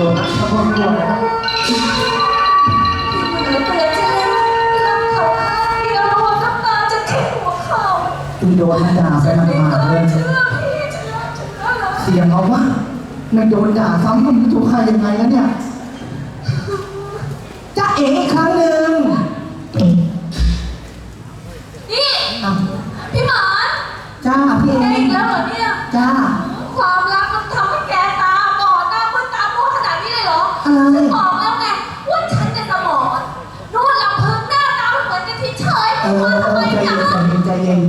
ดนทั้งครอบครัวนะครับตีโดนด่าไปมาเลยเสียงเขาว่ามัโดนด่าซ้ำมันถูกใครยังไงนะเนี่ยจะเอ๋อีกครั้งหนึ่งนี่ พี่หมอนจ้าพี่เอ๋อีกแล้วเหรอเนี่ย จ้า ใจเย็นใจเย็นใจเย็น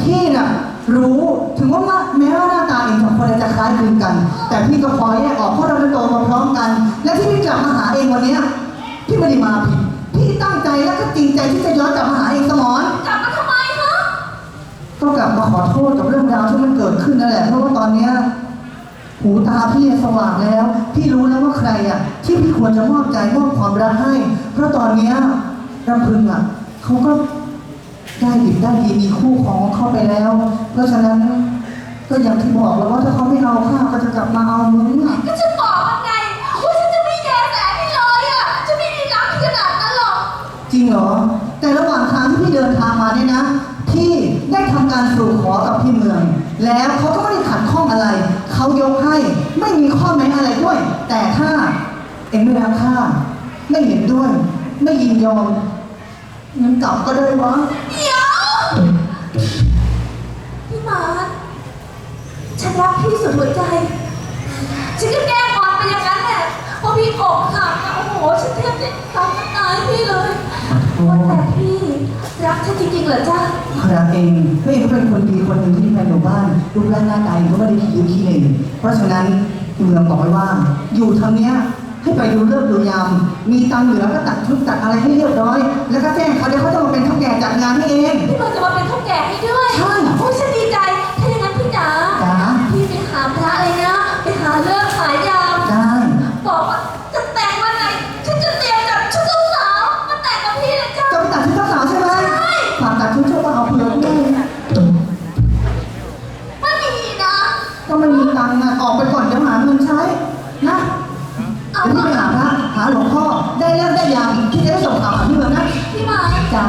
พี่น่ะรู้ถึงว่าแม้ว่าหน้าตาเองสองคนจะคล้ายคลึงกัน แต่พี่ก็พอแยกออกเพราะเราเป็นโตมาพร้อมกัน และที่พี่กลับมาหาเองวันนี้พี่ไม่ได้มาผิดพี่ตั้งใจและก็จริงใจที่จะย้อนกลับมาหาเองสมอนกลับมาทำไมฮะก็กลับมาขอโทษกับเรื่องราวที่มันเกิดขึ้นนั่นแหละเพราะว่าตอนเนี้ยหูตาพี่สว่างแล้ว พี่รู้แล้วว่าใครอะ ที่พี่ควรจะมอบใจมอบความรักให้ เพราะตอนเนี้ยรำพึงอะเขาก็ ได้ดิบได้ดีมีคู่ของเข้าไปแล้ว เพราะฉะนั้นก็อย่างที่บอกแล้วว่าถ้าเขาไม่เอาข้าก็จะกลับมาเอามึงอะก็ฉันบอกมันไงว่าฉันจะไม่แย่แสพี่เลยอะจะไม่มีรักขนาดนั้นหรอกจริงเหรอ แต่ระหว่างทางที่พี่เดินทางมาเนี่ยนะ พี่ได้ทำการสู่ขอกับพี่เมือง แล้วเขาก็ไม่ได้ขัดข้องอะไร เขายกให้ไม่มีข้อแม้อะไรด้วย แต่ถ้าเอ็งไม่รักข้าไม่เห็นด้วย ไม่ยินยอม งั้นกลับก็ได้วะเดี๋ยวพี่หมานฉันรักพี่สุดหัวใจ ฉันก็แกล้งงอนไปอย่างนั้นแหละเพราะพี่โกงหักอะโอ้โห ฉันแทบจะตายตายพี่เลยว่าแต่พี่รักฉันจริงๆเหรอจ๊ะคราเองก็เองก็เป็นคนดีคนหนึ่งที่ในหมู่บ้านรูปร่างหน้าตาเองก็ไม่ได้ขี้ยิ้วขี้เหร่เพราะฉะนั้นเมืองบอกไว้ว่า อยู่ทางเนี้ยให้ ไปดูเลิกษ์ดูยาม มีตังค์เหลือก็ตัดชุดตัดอะไรให้เรียบร้อย แล้วก็แจ้งเขาเดี๋ยวเขาจะมาเป็นเท่าแก่จัดงานให้เอง พี่มันจะมาเป็นเท่าแก่ให้ด้วยใช่ โอ้ยฉันดีใจ ถ้าอย่างนั้นพี่จ๋าจ๋าพี่ไปหาพระเลยนะ ไปหาเรื่องหายาม ได้บอกว่าจะแต่งวันไหน ฉันจะเตรียมจัดชุดเจ้าสาวมาแต่งกับพี่เลยจ้าจะไปตัดชุดเจ้าสาวใช่ไหมใช่ ฝากตัดชุดเจ้าบ่าวเผื่อด้วยไม่มีนะ ก็ไม่มีตังค์อะออกไปก่อนเดี๋ยวหาเงินใช้นะ อาพี่ไปหาพระหาหลวงพ่อได้เลิกได้ยามที่จะได้ส่งข่าวหาพี่เมืองนะพี่มาจ้า